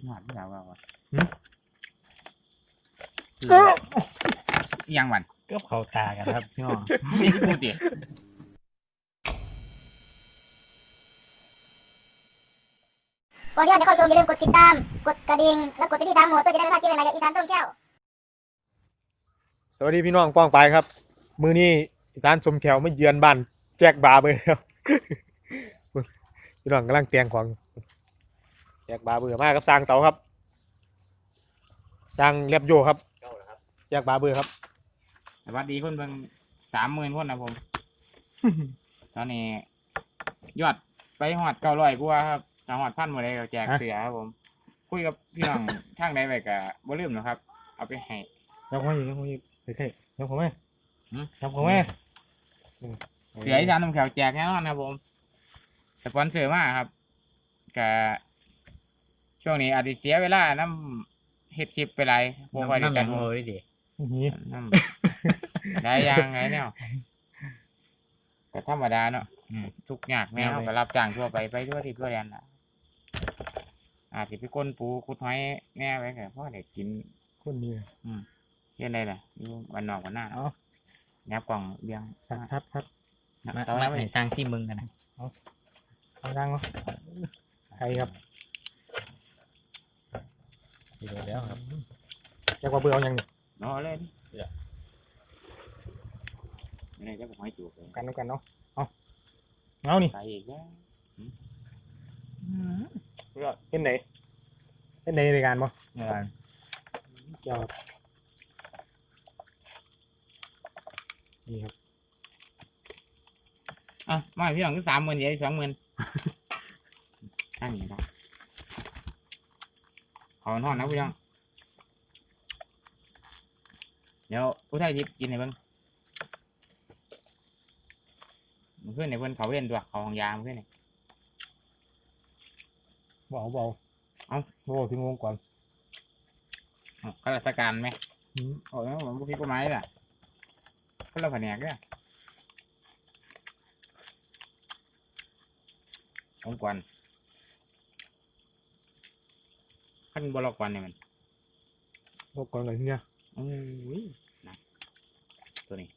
กินหอดพี่สาวว่าว่ะหืมซื้ออิหยังวันก็เขาตากันครับพี่น้องนี่คือพูดดิก่อนที่จะเข้าชมอย่าลืมกดติดตาม กดกระดิ่ง และกดไปที่ดาวโหมดเพื่อจะได้ไม่พลาดคลิปใหม่ๆจากอีสานท่องเที่ยวสวัสดีพี่น้องป้องไปายครับ มือนี้อีสานชมแขวไม่เยือนบ้านแจกบาร์เบอร์ครับ พี่น้องกำลังเตียงของ แจกบาร์เบอร์มากครับสร้างเตาครับสร้างเรียบโยครับแจกบาร์เบอร์ครับสวัสดีคนเบิ่งสามหมื่นคนนะผม ตอนนี้ ยอดไปหอดเก้าร้อยกว่าครับถ้าหอดพันหมดเลยก็แจกฮะเสือครับผม คุยกับพี่น้องทางใดไปกับบ่ลืมนะครับ เอาไปให้ยังไม่ยังไม่เท่ๆยังผมไหมหืมยังผมไหมเสืออีสานน้ำแขวแจกแน่นอนครับผม สปอนเซอร์มากครับกับ ช่วงนี้อาจจะเสียเวลาน้ำเฮ็ดคลิปไปไรพวกคอยด้วยกันโอ้ยดินี่น้ำได้อยางไงเนี่ยแต่ธรรมดาเนาะอืมทุกอย่างแนวก็รับจ้างทั่วไปไปทั่วที่ทั่วแดนนะอาจจะไปก้นปูคุดหอยแน่ไปแค่พ่อเด็กกินคนนี้เรื่องใดล่ะอยู่วันนอกวันหน้าเอายับกล่องเบียงชัดชัดชัดมาตอนมานั้นให้สร้างซีมึงกันนะเอาดังเนาะใครครับ เดี๋ยวแล้วครับแจกบาร์เบอร์เอายังนี่เนาะเลยไม่ได้จะบอกให้จูบเลยกันเอากันเนาะเอาเอานี่ไปอีกแล้วเป็นไหนเป็นไหนในการบ่เงินเกี่ยวครับนี่ครับอะมาพี่น้องคือสามหมื่นเดียวสองหมื่นตั้งอย่างนี้ข อนอนนะพี่น้อง เดี๋ยวอุทัยทิพย์กินให้เบิ่งมันขึ้นในเพิ่นเขาเล่นตัวเขาของยามนขึ้นนี่เบาเบาเอ้าเบาถึงวงก่อนอ้าวข้าราชการไหมอืมโอ้ยผมบุพิกฎหมายล่ะคนละแผนกเนี่ยองค์กร ขั้นบล็อกวันเนี่ยมันวงก่อนเลยเนี่ยโอ้ยหนักตัวนี้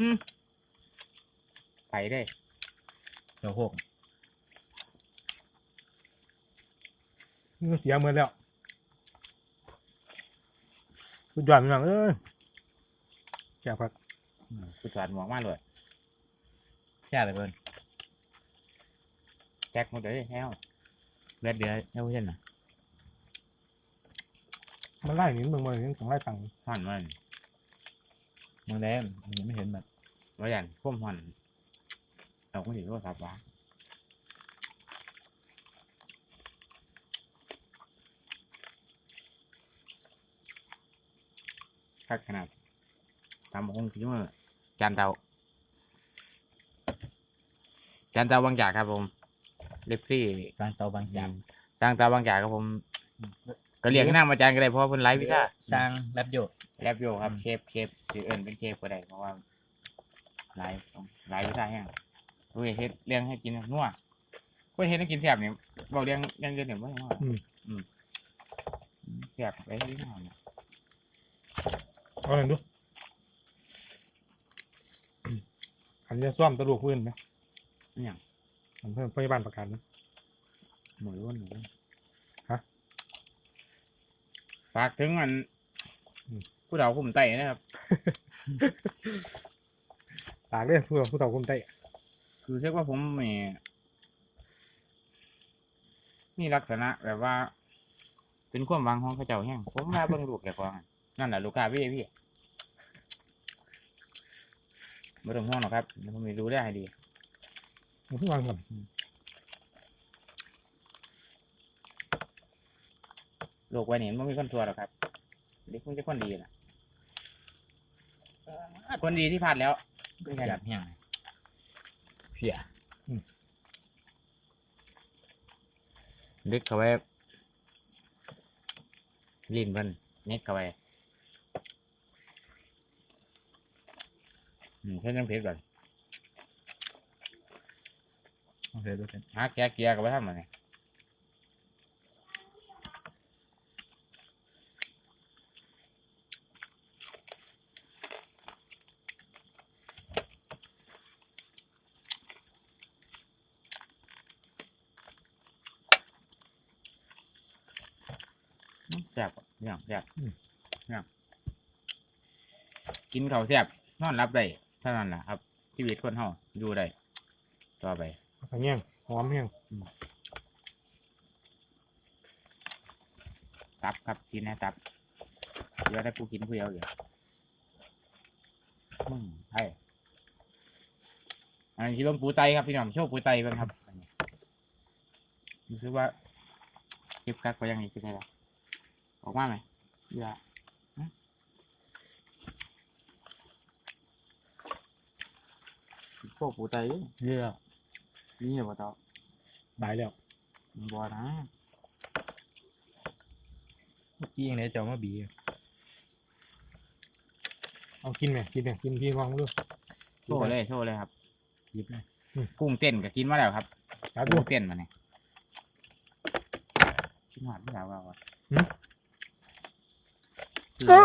อืมไปได้เดี๋ยวหกนี่ก็เสียเหมือนแล้วสุดยอดพี่น้องเอ้ยแก่พักกูสอดหมวกมาเลยแช่ไปเพิ่นแจ็คหมดเลยแห้ว เลือดเดือดเฮ้ยเช่นน่ะมันไล่หนิมึงมาหนิต้องไล่ตังค์ห่อนมันมึงแดงมึงยังไม่เห็นแบบว่าอย่างพ่มห่อนเราก็ถือว่าสับวะคักขนาดทำคงฝีมือจานเตาจานเตาบางจากครับผม เล็บซี่สร้างเตาบางอย่างสร้างเตาบางจากครับผม ก็เรียกหน้ามาจานก็ได้เพราะว่าเพิ่นไลฟ์วิชาสร้างแรปโยกแลบโยครับเชฟเชฟถือเอิญเป็นเชฟก็ได้เพราะว่าไลฟ์ไลฟ์วิชาแห้งดูเฮ็ดเลี้ยงให้กินนัวก็เฮ็ดให้กินแซ่บเนี่ยบอกเลี้ยงเลี้ยงเกินเนี่ยไม่ว่าอืมแซ่บไปที่ห้องเนี่ยเอาหน่อยดูอันนี้ซ่อมตะลุกพื้นไหมอหย่างอัน เพิ่มพยาบาลประกันนะหมูล้วนหมูล้วนฮะฝากถึงมันอืมผู้เฒ่าคุ้มไตนะครับตากเด้อผู้ผู้เฒ่าคนไต้คือเชื่อว่าผมมีมีลักษณะแบบว่า เป็นความหวังของเขาเจ้าแห้งผมมาเบิ่งลูกแก่ของนั่นแหละลูกค้าพี่พี่ไม่ต้องห่วงหรอกครับเดี๋ยวผมจะดูแลให้ดี ผมเพิ่งวางก่อนโลกไว้นี่มันไม่มีคนตัวหรอกครับ เด็กมันจะคนดีนะเอ่อคนดีที่ผ่านแล้วเสียบแห้งเสียเด็กเขาไว้ลิ้นเพิ่นเน็ตเขาไว้อืมเพิ่นยังเพชรก่อน เดี๋ยวดูสิหาแกะเกียร์กันไปทำไมแซ่บอย่ยงแซ่บเนี่ยกินข้าวแซ่บนอนรับได้เท่านั้นแหละครับ ชีวิตคนเฮาอยู่ได้ต่อไป แง่งหอมแห้งตับครับกินให้ตับเดี๋ยวถ้ากูกินกูเดียวอยู่อืมใช่อันนี้ลงปูไตครับพี่น้องโชว์ปูไตบ้างครับอันนี้รู้สึกว่าเก็บกักไปยังไงกินได้แล้วออกมาไหมอย่าหึโชว์ปูไตดิเยอะ นี่เหรอต่อบายแล้วบัวนะเมื่อกี้ยังไงจะเอามาบีเอากินไหมกินไหมกินพี่ลองดูโชว์เลยโชว์เลยครับยิบเลยกุ้งเต้นก็กินมาแล้วครับครับดูกุ้งเต้นมาเนี่ยกินหวานไม่ได้ว่าวะหืมคือ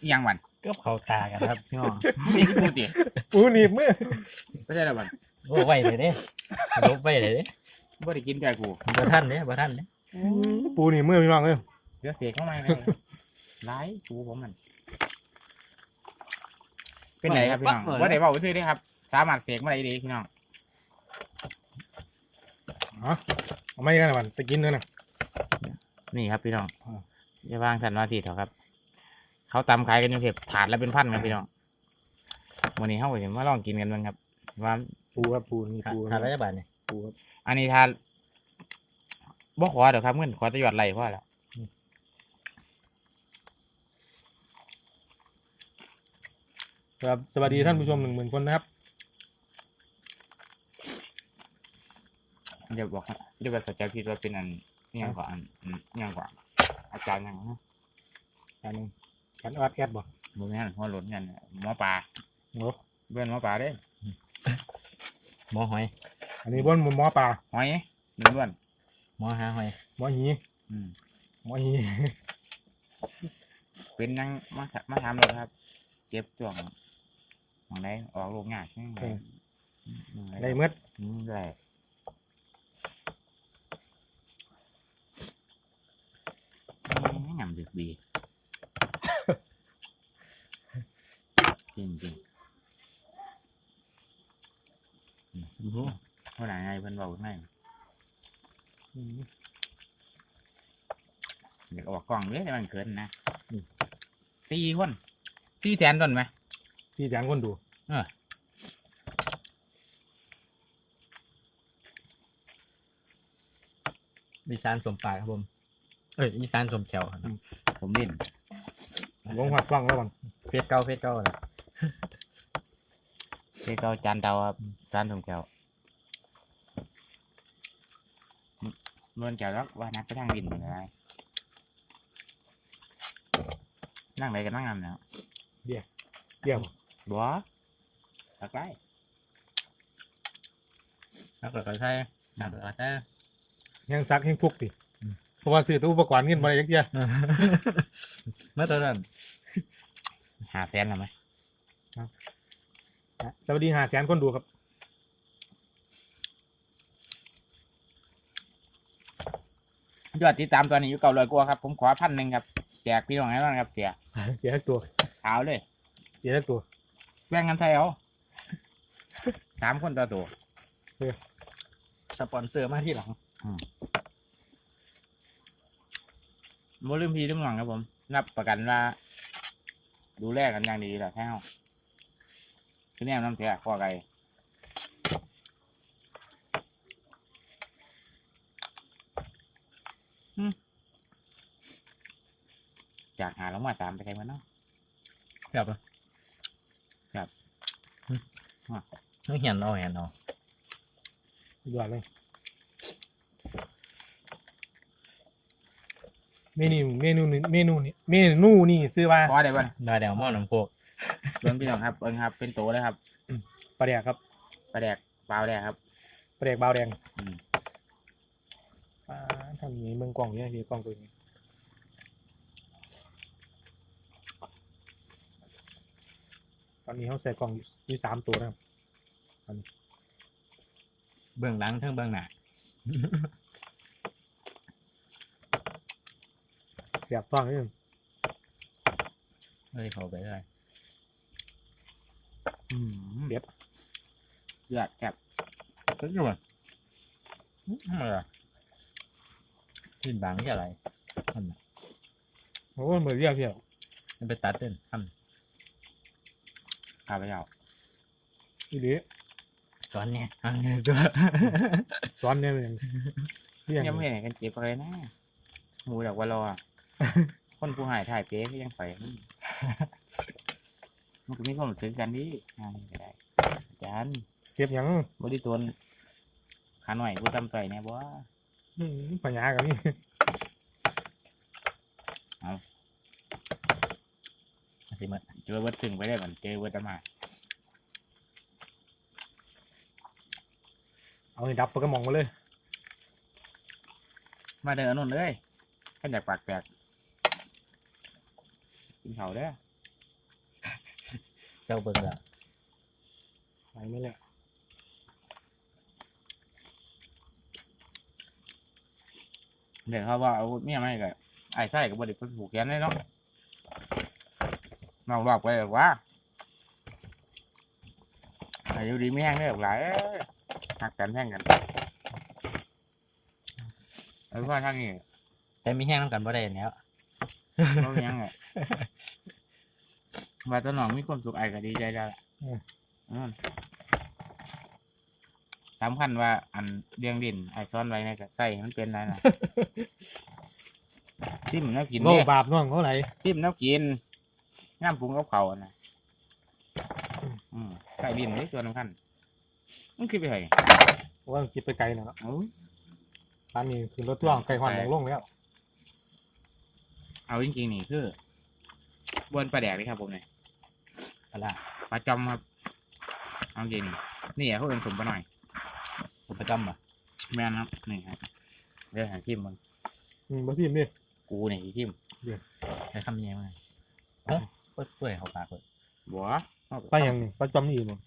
อิหยังวันก็เขาตากันครับพี่น้องนี่คือปูติอูหนีบมือไม่ใช่แล้ววัน โอ้ไว้เลยเด้ลบไว้เลยเด้ไม่ได้กินแต่กูบ่ท่านเด้บ่ท่านเด้ปูหนีบมือพี่น้องเอ้ยเดี๋ยวเสกเข้ามาไงร้ายกูผมมันเป็นไหนครับพี่น้องว่าไหนบอกซื้อได้ครับ สามารถเสกมาได้ดีพี่น้องเอาไม่กันนะวันไปกินเลยนะนี่ครับพี่น้องอ่าอย่าวางสันวาทีเถอะครับ เขาตำขายกันอยู่เทปถาดละเป็นพันครับพี่น้องวันนี้เขาก็จะมาลองกินกันบ้างครับ ว่า ปูครับปูนี่ปูทานรัฐบาลเนี่ยปูครับอันนี้ทานบ่ขอเดี๋ยวครับเงินขอแตะยอดไหลพ่อแล้วครับสวัสดีท่านผู้ชมหนึ่งหมื่นคนนะครับเดี๋ยวบอกเดี๋ยวบอกสัจจะผิดว่าเป็นอันอิหยังกว่าอันอันอิหยังกว่าอาจารย์อิหยังนะอันหนึงแขนออดแอดบ่บ่แม่นหัวหล่นกันหมอปลาโอ้เบื่อนหมอปลาเด้ หมอหอยอันนี้บนหมอปลาหอยหนึ่งล้วนหมอหาหอยหมอหีอืมหมอหีเป็นยังมาถมาถามเลยครับ เจ็บช่วงของไหนออกลูกยากใช่ไหมได้เมื่ออืมได้อืมยำดึกดีจริงจริง ๆอืมเท่าไหร่ไงเพิ่นบอกไงเดี๋ยวก็บอกกล้องเลยแต่มันเกินนะอืมสี่คนสี่แสนต้นไหมที่แสนคนดู เอออีสานสมปากครับผม เอ้ยอีสานสมแขวครับผมเล่นลงหัดฟังแล้วบังเฟซเก้าเฟซเก้าแหละ เจ๊เกาจานเตาครับจานถมแก้วเมื่อแก้วแล้วว่านักไปทางบินเหมือนไรนั่งไหนกันนั่งงานเนาะเดี่ยวบัวตักไล่แล้วก็ใช่แล้วก็ใช่ยังซักยังทุกข์ดิเพราะว่าซื้อตัวอุปกรณ์เงินมาอะไรยักเยะเมื่อตอนนั้นหาแฟนแล้วไหม สวัสดีหาแสนคนดูครับ ยอดติดตามตัวนี้อยู่เก่าเลยกลัวาครับ ผมขอพันหนึ่งครับ แจกพี่น้องให้บ้างครับเสียเสียทั้งตัว เอาเลย เสียทั้งตัว แบ่งกันใช่เอาสามคนต่อตัวสปอนเซอร์มาที่หลังโมลืมพี่ลืมหลังครับผม รับประกันว่า ดูแลกันอย่างดีแหละแท้ว คือแนวน้ำเสียข้อไก่อืมจากหาลงมาสามไปใครมันเนาะครับอะครับต้องเหียนเอาเหียนเอายอดเลยเมนูเมนูนี้เมนูนี้เมนูนี่ซื้อว่าพอได้บ่นได้แล้วหม้อน้ำโคก เบิ้งพี่น้องครับเบิ้งครับเป็นโตเลยครับปลาแดกครับปลาแดกเปล่าแดกครับปลาแดกบาวแดงอืมอ่าทำอย่างนี้เมืองกล้องเนี่ยพี่กล้องตัวนี้ตอนนี้เขาใส่กล้องอยู่อยู่สามตัวนะครับเบื้องหลังทั้งเบื้องหน้าสียบต้องนี่เฮ้ยเขาไปได้อืม เด็ดเลือดแซ่บก็อยู่อะทำไมอะกินบางที่อะไรทำไมโอ้ยมือเรียกเพียวมันไปตัดเต้นทข้าวไปเอาอีหลีำสอนเนี่ยอันนี้ตัวซ้อนเนี่ยมันเรียกยังไม่เห็นกันเจ็บเลยนะหมูอยากว่ารออะคนผู้หายถ่ายเป๊ก็ยังไป มันก็มีความรู้สึกกันดิอ่านี่ก็ได้อาจารย์เก็บหยังบริตัวขาหน่อยผู้จำใจเนี่ยบ่อืมปัญญากับนี่สิมันเจอเบิดถึงไปได้เหมือนเจอเบิดตะมาเอาให้ดับปากกระหมองมาเลยมาเดินนุ่นเลยขันอยากปากแตกกินเขาเด้อ เซลเบิร์กแล้วไปไม่แหละเดี๋ยวเขาว่าเอาเมียไม่ก็ไอ้ไส้กับบริษัทผูกแขนได้เนาะนอกรอบไปแบบว่าอายุดีไม่แห้งได้หรอกหลายเอ้ยหักกันแห้งกันเออพ่อทางนี้แต่มีแห้งน้ำกันบ่ได้แล้วก็มีหยังไง ว่าตอนน้องมีความสุขไอ้ก็ดีใจแล้วล่ะอืมสำคัญว่าอันเรียงดินไอ้ซ้อนไว้ในก็ใส่ให้มันเป็นอะไรนะทิมน้ำกินโลเนี่ยบาปน้องเขาไหลทิมน้ำกินน้ำปรุงกับเขาวอะนะอืมใส่ดินนี่ส่วนสำคัญมันคือไปไหนว่าคิดไปไกลนะเนาะเอาร้านนี้คือรถทั่วร์ไก่หอนหมองลงแล้วเอาจริงๆนี่คือบนปลาแดกเลยครับผมเนี่ย อะไรปลาจอมครับเอาจริงนี่เขาเป็นสมปลาหน่อยผมประจำอะแม่นครับนี่ครับเดี๋ยวหาทิมมึงอืมบ่ซิมดิกูนี่สิทิมใช้คำยังไงเอ้าก็ช่วยเขาปากเลยบัวไปหยังนี่ไปจอมนี่มึง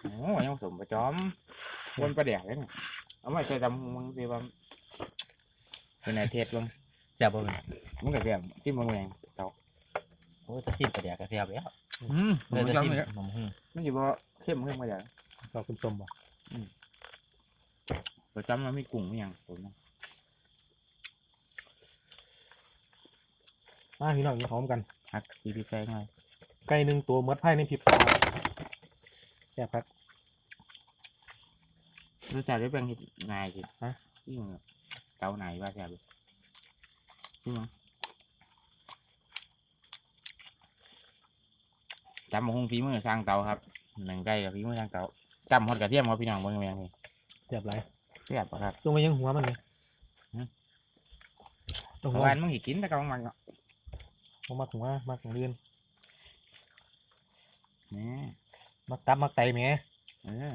โอ้ยังสมปลาจอมบนปลาแดกเลยเนี่ยเอามาใส่ตำมึงสิว่าเป็นไอเทสมึงแซ่บบ่เป็นมึงกับเสียมทิมมึงเองเจ้าโอ้ยจะซีบกระเดียกระเทียบแล้ว อืมเลยจะจอมซีบเลยหนมหุ้งมันอยู่บ่เข้มขึ้นมาอย่างเราเป็นจมบ่ปลาจอมมันมีกุ้งมีอย่างผมนะมาพี่น้องกินหอมกันฮักดีดีแฟงเลยไก่หนึ่งตัวหมดไผ่ในพริบตาแซ่บครับรู้จักได้เป็นเฮ็ดนายสิฮะยิ่งเตาไหนว่าแซ่บเลยจริงมั้ งจำมาคงฝีมือสร้างเตาครับหนึ่งไก่กับฝีมือสร้างเตาจำฮอดกระเทียมครับพี่น้องเบิ่งกันยังไงแซ่บไรแซ่บปะครับจงไปยังหัวมันเลยหืมตรงเพหัราะวว่ามึงสิกินแต่กองมันเนาะบ่มักหัวมักของเรือนนี่มักตับมักไตแหมเออ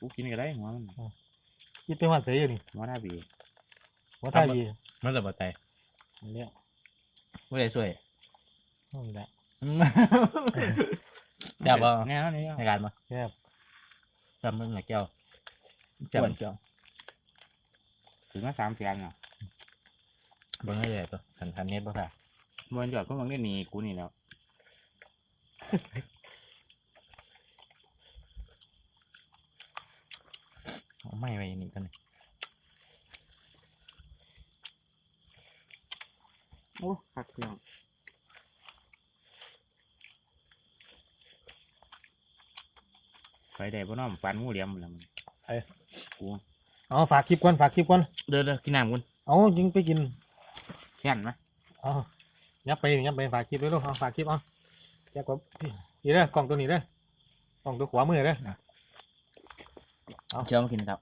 กูกินก็ได้หัวมันคิดไปหวานเสียอยู่นี่หัวหน้าบีหัวท่าดีมันจะบ่ใจนี่แหละบ่ได้ช่วยนี่แหละ แซ่บบ่แน่นอนนี่ในการบ่แซ่บจำมันหนักแก้วแซ่บเจ้าถึงมาสามแสนเนาะเบิ่งให้ใหญ่ตัวขันขันเน็ตบ่ค่ะมันหยอดพวกมึงได้หนีกูนี่แล้วเอาไม่ไว้นี่กันนี่โอ้คักเพียง ไปได้บ่น้อมปันงูเหลี่ยมแล้วมันกูเอาฝากคลิปก่อนฝากคลิปก่อนเดินเดินกินน้ำคุณเอายิงไปกินแค่นไหมเอายับไปยับไปฝากคลิปไว้ลูกเอาฝากคลิปเอาแจ็คกับพี่นี่เด้อกล่องตัวนี้เด้อกล่องตัวขวามือเด้อเชื่อมากินครับ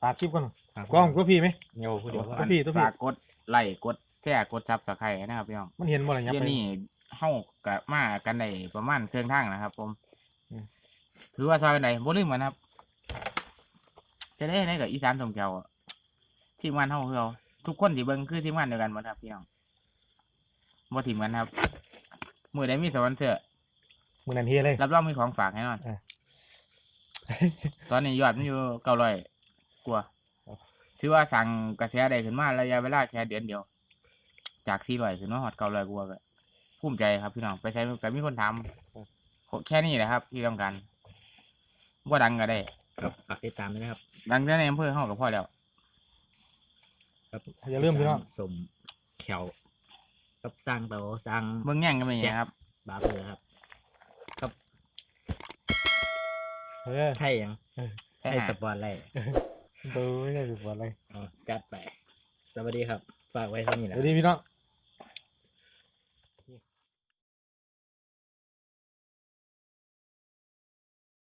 ฝากคลิปก่อนกล้องตัวพี่ไหม เดี๋ยวพูดเดี๋ยวตัวพี่ตัวพี่ ฝากกดไลค์กดแชร์กดซับสไครต์นะครับพี่น้องมันเห็นบ่ล่ะยับเดี๋ยไปวนี้เฮากับมากันได้ประมาณเครื่องทางนะครับ ผมอืม ถือว่าซอยไหนบ่ลืมกันนะครับ จะได้ในกับอีสานสมแก้วอะทีมงานเฮาคือเราทุกคนที่เบิ่งคือทีมงานเดียวกันหมดครับพี่น้องบ่ทีมกันครับมือใดมีสปอนเซอร์มือนันเฮเลย รับรองมีของฝากแน่นอนอะตอนนี้ยอดมันอยู่เก้าร้อยกว่าถือว่าสั่งกระแสได้ขึ้นมาระยะเวลาแค่เดือนเดียว จากสี่ร้อยถึงมาฮอดเก้าร้อยกว่าก็ภูมิใจครับพี่น้องไปใช้ก็มีคนทำแค่นี้แหละครับ ที่ต้องการ ว่าดังก็ได้ ครับฝากติดตามด้วยนะครับดังแต่ในอำเภอเฮาก็พอแล้ว ครับอย่าลืมพี่น้อง สมแขวกับสร้างเตาสร้างเบิ่งแย่งกันไปอย่างเงี้ยครับบาร์เบอร์ครับเออไทยยังแค่ไทยหาสปอร์ตไลท์ดูไม่ใช่สุดอะไรอ๋อจัดไป สวัสดีครับ ฝากไว้เท่านี้สนะวัสดีพี่น้อง